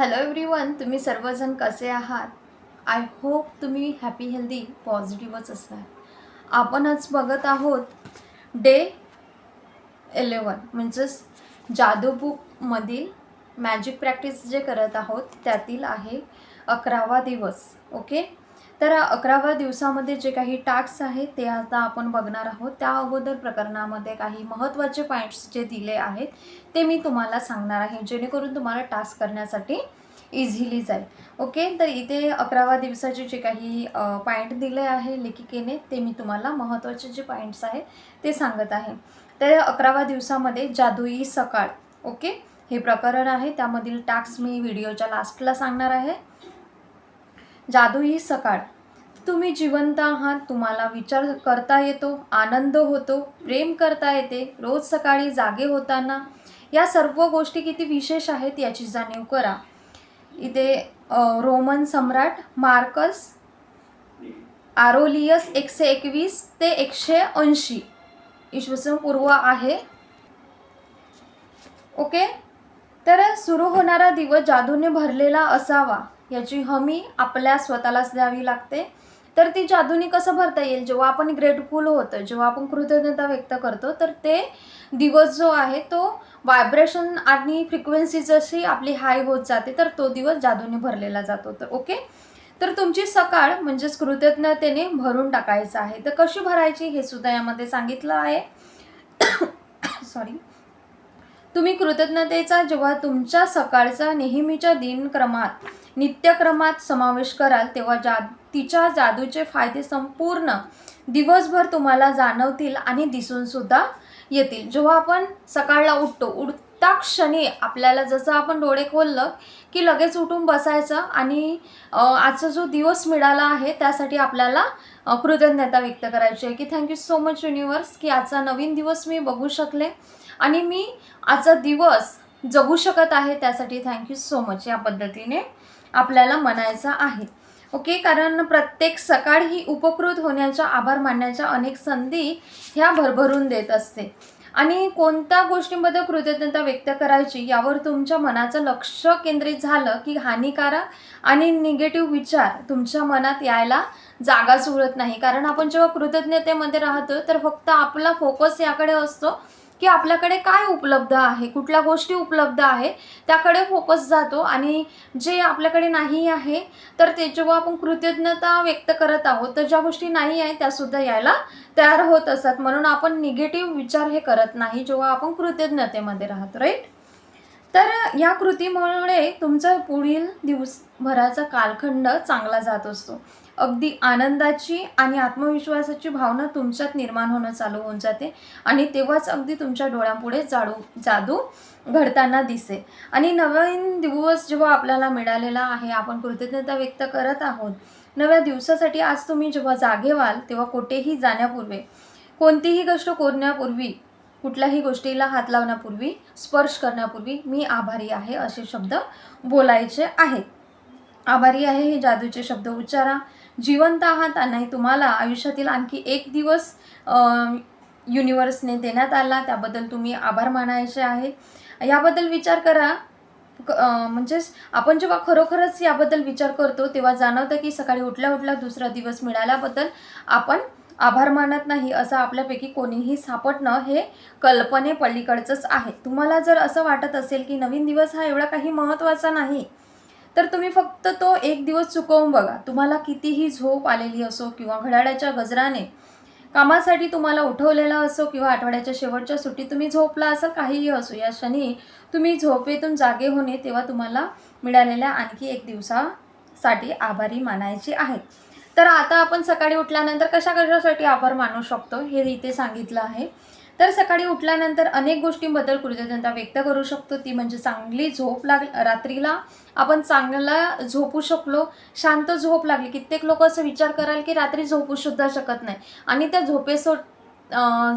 Hello everyone तुम्ही सर्वजण कसे आहात? आय होप तुम्ही हॅपी हेल्दी पॉझिटिव्हच असणार. आपणच बघत आहोत डे इलेवन म्हणजेच जादू बुकमधील मॅजिक प्रॅक्टिस जे करत आहोत त्यातील आहे अकरावा दिवस. ओके तर अकराव्या दिवसामध्ये जे काही टास्क आहेत ते आता आपण बघणार आहोत. त्या अगोदर प्रकरणामध्ये काही महत्त्वाचे पॉईंट्स जे दिले आहेत ते मी तुम्हाला सांगणार आहे जेणेकरून तुम्हाला टास्क करण्यासाठी इझिली जाईल. ओके तर इथे अकराव्या दिवसाचे जे काही पॉईंट दिले आहे लेखिकेने ते मी तुम्हाला महत्त्वाचे जे पॉईंट्स आहेत ते सांगत आहे. तर अकराव्या दिवसामध्ये जादुई सकाळ ओके हे प्रकरण आहे. त्यामधील टास्क मी व्हिडिओच्या लास्टला सांगणार आहे. जादुई सकाळ. तुम्ही जिवंत आहात तुम्हाला विचार करता येतो आनंद होतो प्रेम करता येते रोज सकाळी जागे होताना. या सर्व गोष्टी किती विशेष आहेत याची जाणीव करा. इथे रोमन सम्राट मार्कस आरोलियस एकशे एकवीस ते एकशे ऐंशी. इसवी पूर्व आहे. ओके? तर सुरू होणारा दिवस जादूने भरलेला असावा. याची हमी आपल्या स्वतःलाच द्यावी लागते. तर ती जादूने कसं भरता येईल? जेव्हा आपण ग्रेटफुल होतं जेव्हा आपण कृतज्ञता व्यक्त करतो तर ते दिवस जो आहे तो व्हायब्रेशन आणि फ्रिक्वेन्सी जशी आपली हाय होत जाते तर तो दिवस जादूने भरलेला जातो. तर ओके तर तुमची सकाळ म्हणजेच कृतज्ञतेने भरून टाकायचं आहे. तर कशी भरायची हे सुद्धा यामध्ये सांगितलं आहे. सॉरी तुम्ही कृतज्ञतेचा जेव्हा तुमच्या सकाळचा नेहमीच्या दिनक्रमात नित्यक्रमात समावेश कराल तेव्हा जा तिच्या जादूचे फायदे संपूर्ण दिवसभर तुम्हाला जाणवतील आणि दिसूनसुद्धा येतील. जेव्हा आपण सकाळला उठतो उठता क्षणी आपल्याला जसं आपण डोळे खोललं की लगेच उठून बसायचं आणि आजचा जो दिवस मिळाला आहे त्यासाठी आपल्याला कृतज्ञता व्यक्त करायची आहे की थँक्यू सो मच युनिवर्स की आजचा नवीन दिवस मी बघू शकले आणि मी आजचा दिवस जगू शकत आहे त्यासाठी थँक्यू सो मच या पद्धतीने आपल्याला म्हणायचं आहे. ओके? कारण प्रत्येक सकाळ ही उपकृत होण्याच्या आभार मानण्याच्या अनेक संधी ह्या भरभरून देत असते. आणि कोणत्या गोष्टींबद्दल कृतज्ञता व्यक्त करायची यावर तुमच्या मनाचं लक्ष केंद्रित झालं की हानिकारक आणि निगेटिव्ह विचार तुमच्या मनात यायला जागा सोडत नाही. कारण आपण जेव्हा कृतज्ञतेमध्ये राहतो तर फक्त आपला फोकस याकडे असतो की आपल्याकडे काय उपलब्ध आहे कुठल्या गोष्टी उपलब्ध आहे त्याकडे फोकस जातो. आणि जे आपल्याकडे नाही आहे तर ते जेव्हा आपण कृतज्ञता व्यक्त करत आहोत. तर ज्या गोष्टी नाही आहे त्यासुद्धा यायला तयार होत असतात. म्हणून आपण निगेटिव्ह विचार हे करत नाही जेव्हा आपण कृतज्ञतेमध्ये राहतो राईट तर या कृतीमुळे तुमचा पुढील दिवसभराचा कालखंड चांगला जात असतो. अगदी आनंदाची आणि आत्मविश्वासाची भावना तुमच्यात निर्माण होणं चालू होऊन जाते. आणि तेव्हाच अगदी तुमच्या डोळ्यांपुढे जाडू जादू घडताना दिसे आणि नवीन दिवस जेव्हा आपल्याला मिळालेला आहे आपण कृतज्ञता व्यक्त करत आहोत. नव्या दिवसासाठी आज तुम्ही जेव्हा जागे व्हाल तेव्हा कुठेही जाण्यापूर्वी कोणतीही गोष्ट करण्यापूर्वी कुठल्याही गोष्टीला हात लावण्यापूर्वी स्पर्श करण्यापूर्वी मी आभारी आहे असे शब्द बोलायचे आहेत. आभारी आहे हे जादूचे शब्द उच्चारा. जिवंत आहात आणि तुम्हाला आयुष्यातील आणखी एक दिवस युनिवर्सने देण्यात आला त्याबद्दल तुम्ही आभार मानायचे आहे. याबद्दल विचार करा. क- म्हणजेच आपण जेव्हा खरोखरच याबद्दल विचार करतो तेव्हा जाणवतं की सकाळी उठल्या उठल्या दुसरा दिवस मिळाल्याबद्दल आपण आभार मानत नाही असं आपल्यापैकी कोणीही सापडणं हे कल्पने पलीकडचंच आहे. तुम्हाला जर असं वाटत असेल की नवीन दिवस हा एवढा काही महत्त्वाचा नाही तर तुम्ही फक्त तो एक दिवस चुकवून बघा. तुम्हाला कितीही झोप आलेली असो किंवा घड्याळाच्या गजराने कामासाठी तुम्हाला उठवलेला असो किंवा आठवड्याच्या शेवटच्या सुट्टीत तुम्ही झोपला असाल काहीही असो या क्षणी तुम्ही झोपेतून जागे होणे तेव्हा तुम्हाला मिळालेल्या आणखी एक दिवसासाठी आभारी मानायचे आहे तर आता आपण सकाळी उठल्यानंतर कशा कशासाठी आभार मानू शकतो हे इथे सांगितलं आहे. तर सकाळी उठल्यानंतर अनेक गोष्टींबद्दल कृतज्ञता व्यक्त करू शकतो. ती म्हणजे चांगली झोप लाग रात्रीला आपण चांगला झोपू शकलो. शांत झोप लागली. कित्येक लोक असं विचार कराल की रात्री झोपू सुद्धा शकत नाही. आणि त्या झोपेसो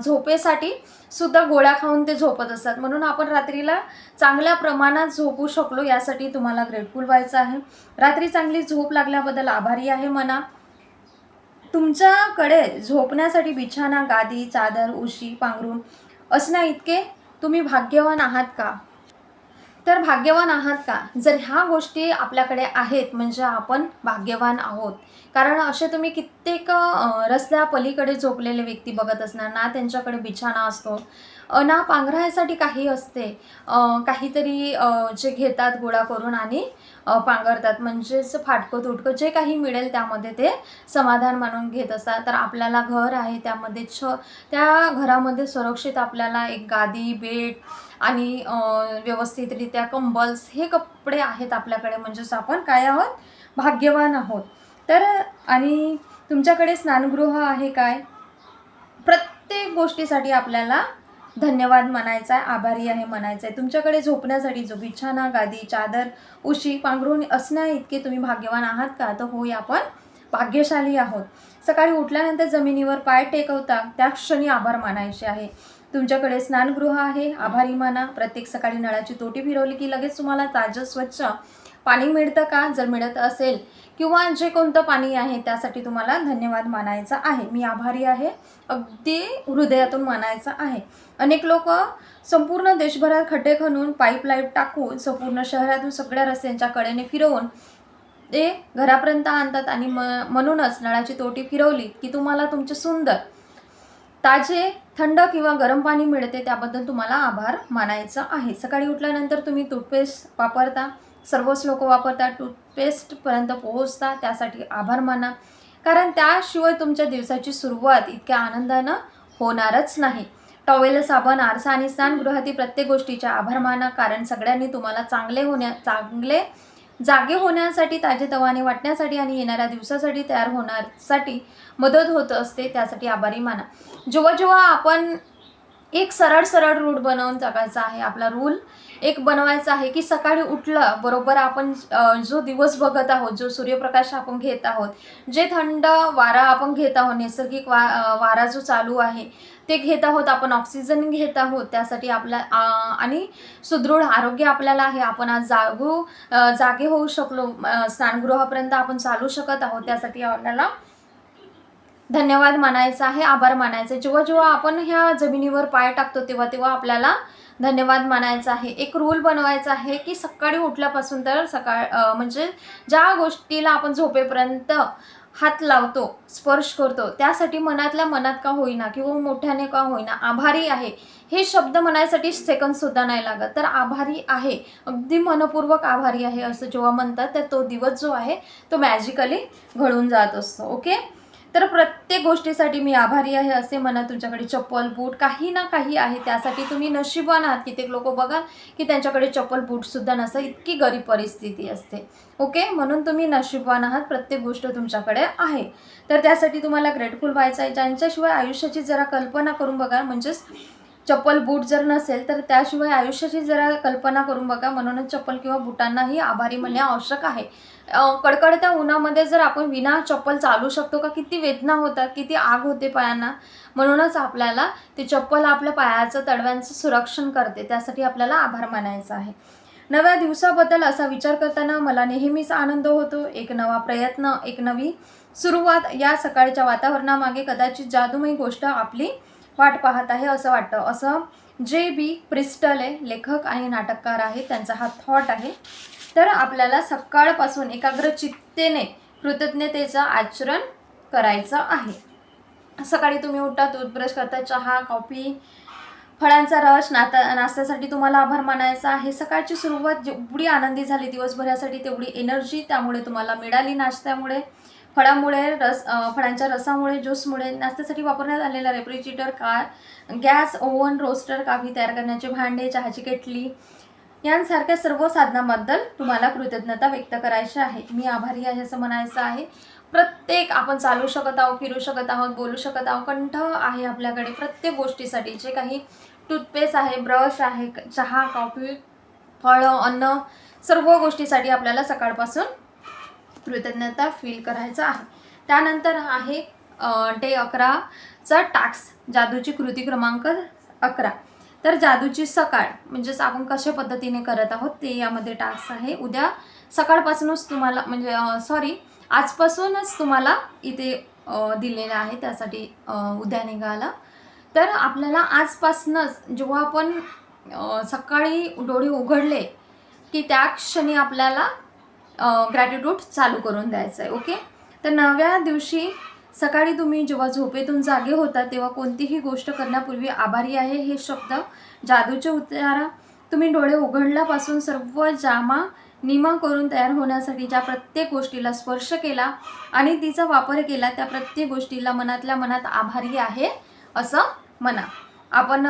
झोपेसाठी सुद्धा गोळ्या खाऊन ते झोपत असतात. म्हणून आपण रात्रीला चांगल्या प्रमाणात झोपू शकलो यासाठी तुम्हाला ग्रेटफुल व्हायचं आहे. रात्री चांगली झोप लागल्याबद्दल आभारी आहे मना. तुमच्याकडे झोपण्यासाठी बिछाना गादी चादर उशी पांघरून असण्या इतके तुम्ही भाग्यवान आहात का? तर भाग्यवान आहात का? जर ह्या गोष्टी आपल्याकडे आहेत म्हणजे आपण भाग्यवान आहोत. कारण असे तुम्ही कित्येक रस्त्या पलीकडे झोपलेले व्यक्ती बघत असणार ना त्यांच्याकडे बिछाना असतो ना पांघरायसाठी काही असते. काहीतरी जे घेतात गोळा करून आणि पांघरतात. म्हणजेच फाटकं तुटकं जे काही मिळेल त्यामध्ये ते समाधान मानून घेत असतात. तर आपल्याला घर आहे त्यामध्ये छ त्या घरामध्ये सुरक्षित आपल्याला एक गादी बेड आणि व्यवस्थितरित्या कंबल्स हे कपडे आहेत आपल्याकडे. म्हणजेच आपण काय आहोत? भाग्यवान आहोत. तर आणि तुमच्याकडे स्नानगृह आहे काय? प्रत्येक गोष्टीसाठी आपल्याला धन्यवाद म्हणायचा आहे आभारी आहे म्हणायचं आहे तुमच्याकडे झोपण्यासाठी जो बिछाना गादी चादर उशी पांघरून असण्या इतके तुम्ही भाग्यवान आहात का? तर होय आपण भाग्यशाली आहोत. सकाळी उठल्यानंतर जमिनीवर पाय टेकवता त्या क्षणी आभार मानायचे आहे. तुमच्याकडे स्नानगृह आहे आभारी माना. प्रत्येक सकाळी नळाची तोटी फिरवली की लगेच तुम्हाला ताजं स्वच्छ पाणी मिळतं का? जर मिळत असेल किंवा जे कोणतं पाणी आहे त्यासाठी तुम्हाला धन्यवाद मानायचा आहे. मी आभारी आहे. अगदी हृदयातून मानायचं आहे. अनेक लोक संपूर्ण देशभरात खड्डे खणून पाईपलाईट टाकून संपूर्ण शहरातून सगळ्या रस्त्यांच्या कडेने फिरवून ते घरापर्यंत आणतात आणि म म्हणूनच नळाची तोटी फिरवली की तुम्हाला तुमचे सुंदर ताजे थंड किंवा गरम पाणी मिळते त्याबद्दल तुम्हाला आभार मानायचं आहे. सकाळी उठल्यानंतर तुम्ही टूथपेस्ट वापरता सर्वच लोक वापरतात टूथपेस्टपर्यंत पोहोचता त्यासाठी आभार माना. कारण त्याशिवाय तुमच्या दिवसाची सुरुवात इतक्या आनंदानं होणारच नाही. टॉवेल साबण आरसा आणि स्नानगृहातील प्रत्येक गोष्टीच्या आभार माना. कारण सगळ्यांनी तुम्हाला चांगले होण्या चांगले जागे होण्यासाठी ताजेतवाने वाटण्यासाठी आणि येणाऱ्या दिवसासाठी तयार होण्यासाठी मदत होत असते त्यासाठी आभारी माना. जेव्हा जेव्हा आपण एक सरळ सरळ रूट बनवून जगायचा आहे आपला रूल एक बनवायचा आहे की सकाळी उठलं बरोबर आपण जो दिवस बघत आहोत जो सूर्यप्रकाश आपण घेत आहोत जे थंड वारा आपण घेत आहोत नैसर्गिक वा वारा जो चालू आहे ते घेत आहोत आपण ऑक्सिजन घेत आहोत त्यासाठी आपल्या आणि सुदृढ आरोग्य आपल्याला आहे. आपण आज जागू जागे होऊ शकलो स्नानगृहापर्यंत आपण चालू शकत आहोत त्यासाठी आपल्याला धन्यवाद मानायचा आहे आभार मानायचे. जेव्हा जेव्हा आपण ह्या जमिनीवर पाय टाकतो तेव्हा तेव्हा आपल्याला धन्यवाद मानायचा आहे. एक रूल बनवायचा आहे की सकाळी उठल्यापासून तर सकाळ म्हणजे ज्या गोष्टीला आपण झोपेपर्यंत हात लावतो स्पर्श करतो त्यासाठी मनातल्या मनात का होईना किंवा मोठ्याने का होईना आभारी आहे. हे शब्द म्हणायसाठी सेकंदसुद्धा नाही लागत. तर आभारी आहे. अगदी मनपूर्वक आभारी आहे असं जेव्हा म्हणतात तर तो दिवस जो आहे तो मॅजिकली घडून जात असतो. ओके तर प्रत्येक गोष्टीसाठी मी आभारी आहे असे म्हणा तुमच्याकडे चप्पल बूट काही ना काही आहे. त्यासाठी तुम्ही नशिबान आहात. कित्येक लोक बघा की त्यांच्याकडे चप्पल बूटसुद्धा नसं इतकी गरीब परिस्थिती असते. ओके? म्हणून तुम्ही नशीबवान आहात. प्रत्येक गोष्ट तुमच्याकडे आहे. तर त्यासाठी तुम्हाला ग्रेटफुल व्हायचं आहे. ज्यांच्याशिवाय आयुष्याची जरा कल्पना करून बघा. म्हणजेच चप्पल बूट जर नसेल तर त्याशिवाय आयुष्याची जरा कल्पना करून बघा. म्हणूनच चप्पल किंवा बुटांनाही आभारी म्हणणे आवश्यक आहे. कडकडत्या उन्हामध्ये जर आपण विना चप्पल चालू शकतो का? किती वेदना होतात किती आग होते पायांना. म्हणूनच आपल्याला ते चप्पल आपल्या पायाचं तडव्यांचं सुरक्षण करते. त्यासाठी आपल्याला आभार मानायचा आहे. नव्या दिवसाबद्दल असा विचार करताना मला नेहमीच आनंद होतो. एक नवा प्रयत्न एक नवी सुरुवात या सकाळच्या वातावरणामागे कदाचित जादूमयी गोष्ट आपली वाट पाहत आहे असं वाटतं. असं जे बी प्रिस्टल आहे लेखक आणि नाटककार आहे त्यांचा हा थॉट आहे. तर आपल्याला सकाळपासून एकाग्र चित्तेने कृतज्ञतेचं आचरण करायचं आहे. सकाळी तुम्ही उठता टूथब्रश करता चहा कॉफी फळांचा रस नाता नाश्त्यासाठी तुम्हाला आभार मानायचा आहे. सकाळची सुरुवात जेवढी आनंदी झाली दिवसभरासाठी तेवढी एनर्जी त्यामुळे तुम्हाला मिळाली नाश्त्यामुळे. फळामुळे रस फळांच्या रसामुळे ज्यूसमुळे नाश्त्यासाठी वापरण्यात आलेला refrigerator car gas oven roaster coffee तयार करण्याचे भांडे चहाची केटली यांसारख्या सर्व साधनांबद्दल तुम्हाला कृतज्ञता व्यक्त करायची आहे. मी आभारी आहे असं म्हणायचं आहे. प्रत्येक आपण चालू शकत आहोत फिरू शकत आहोत बोलू शकत आहोत कंठ आहे आपल्याकडे प्रत्येक गोष्टीसाठी. जे काही टूथपेस्ट आहे ब्रश आहे क- चहा कॉफी फळं अन्न सर्व गोष्टीसाठी आपल्याला सकाळपासून कृतज्ञता फील करायचं आहे. त्यानंतर आहे डे अकराचा टास्क जादूची कृती क्रमांक अकरा. तर जादूची सकाळ म्हणजेच आपण कशा पद्धतीने करत आहोत ते यामध्ये टास्क आहे. उद्या सकाळपासूनच तुम्हाला म्हणजे सॉरी आजपासूनच तुम्हाला इथे दिलेलं आहे. त्यासाठी उद्या निघाला. तर आपल्याला आजपासूनच जेव्हा आपण सकाळी डोळे उघडले की त्या क्षणी आपल्याला ग्रॅटिट्यूड चालू करून द्यायचं आहे ओके तर नव्या दिवशी सकाळी तुम्ही जेव्हा झोपेतून जागे होता तेव्हा कोणतीही गोष्ट करण्यापूर्वी आभारी आहे हे शब्द. जादूचे उतारा तुम्ही डोळे उघडल्यापासून सर्व जामा निमा करून तयार होण्यासाठी ज्या प्रत्येक गोष्टीला स्पर्श केला आणि तिचा वापर केला त्या प्रत्येक गोष्टीला मनातल्या मनात आभारी आहे असं म्हणा. आपण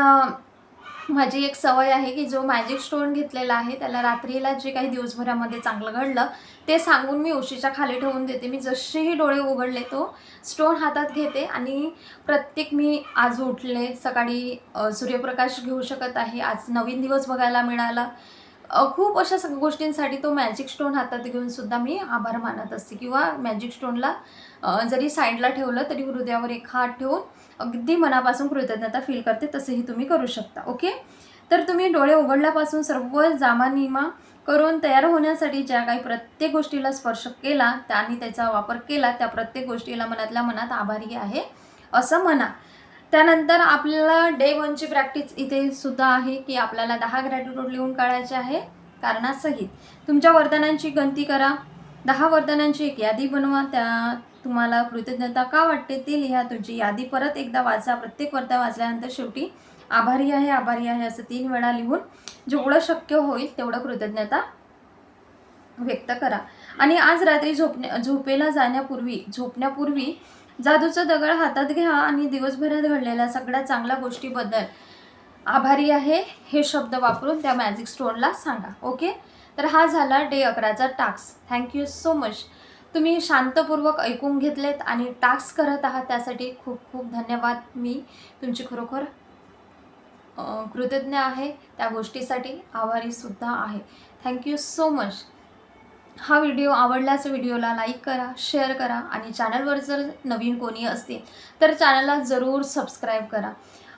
माझी एक सवय आहे की जो मॅजिक स्टोन घेतलेला आहे त्याला रात्रीला जे काही दिवसभरामध्ये चांगलं घडलं ते सांगून मी उशीच्या खाली ठेवून देते. मी जसेही डोळे उघडले तो स्टोन हातात घेते आणि प्रत्येक मी आज उठले सकाळी सूर्यप्रकाश घेऊ शकत आहे. आज नवीन दिवस बघायला मिळाला. खूप अशा सगळ्या गोष्टींसाठी तो मॅजिक स्टोन हातात घेऊन सुद्धा मी आभार मानत असते. किंवा मॅजिक स्टोनला जरी साईडला ठेवलं तरी हृदयावर एक हात ठेवून अगदी मनापासून कृतज्ञता फील करते तसेही तुम्ही करू शकता. ओके तर तुम्ही डोळे उघडल्यापासून सर्व जामानिमा करून तयार होण्यासाठी ज्या काही प्रत्येक गोष्टीला स्पर्श केला त्याने त्याचा वापर केला त्या प्रत्येक गोष्टीला मनातल्या मनात आभारी आहे. असं म्हणा. त्यानंतर आपल्याला डे वनची प्रॅक्टिस इथे सुद्धा आहे की आपल्याला दहा ग्रॅटिट्यूड लिहून काढायचे आहे कारणासहित. तुमच्या वर्तनांची गणती करा. दहा वरदानांची एक यादी बनवा. त्या तुम्हाला कृतज्ञता का वाटते ते लिहा. तुमची यादी परत एकदा वाचा. प्रत्येक वर्धा वाचल्यानंतर शेवटी आभारी आहे आभारी आहे असं तीन वेळा लिहून जेवढं शक्य होईल तेवढं कृतज्ञता व्यक्त करा. आणि आज रात्री झोपण्या झोपेला जाण्यापूर्वी झोपण्यापूर्वी जादूचा दगड हातात घ्या आणि दिवसभरात घडलेल्या सगळ्या चांगल्या गोष्टीबद्दल आभारी आहे. हे शब्द वापरून त्या मॅजिक स्टोनला सांगा ओके? तर हा झाला day अकराचा task thank you so much तुम्ही शांतपूर्वक ऐकून घेतलेत आणि टास्क करत आहात त्यासाठी खूप खूप धन्यवाद. मी तुमची खरोखर कृतज्ञ आहे. त्या गोष्टीसाठी आभारीसुद्धा आहे. थँक्यू सो मच हा व्हिडिओ आवडल्यास व्हिडिओला लाईक करा शेअर करा आणि चॅनलवर जर नवीन कोणी असतील तर चॅनलला जरूर सबस्क्राईब करा.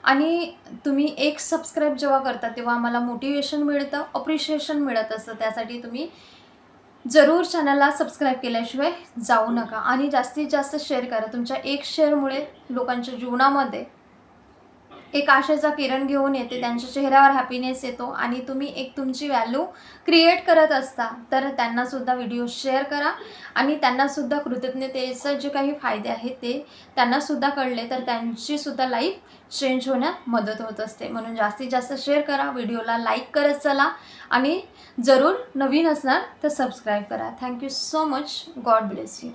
आणि तुम्ही एक सबस्क्राईब जेव्हा करता तेव्हा आम्हाला मोटिवेशन मिळतं अप्रिशिएशन मिळत असतं. त्यासाठी तुम्ही जरूर चॅनलला सबस्क्राईब केल्याशिवाय जाऊ नका. आणि जास्तीत जास्त शेअर करा. तुमच्या एक शेअरमुळे लोकांच्या जीवनामध्ये एक आशेचा किरण घेऊन येते त्यांच्या चेहऱ्यावर हॅपीनेस येतो आणि तुम्ही एक तुमची व्हॅल्यू क्रिएट करत असता तर त्यांनासुद्धा व्हिडिओ शेअर करा आणि त्यांनासुद्धा कृतज्ञतेचं जे काही फायदे आहेत ते त्यांनासुद्धा कळले तर त्यांचीसुद्धा लाईफ चेंज होण्यात मदत होत असते. म्हणून जास्तीत जास्त शेअर करा व्हिडिओला लाईक करत चला आणि जरूर नवीन असणार तर सबस्क्राईब करा. Thank you so much God bless you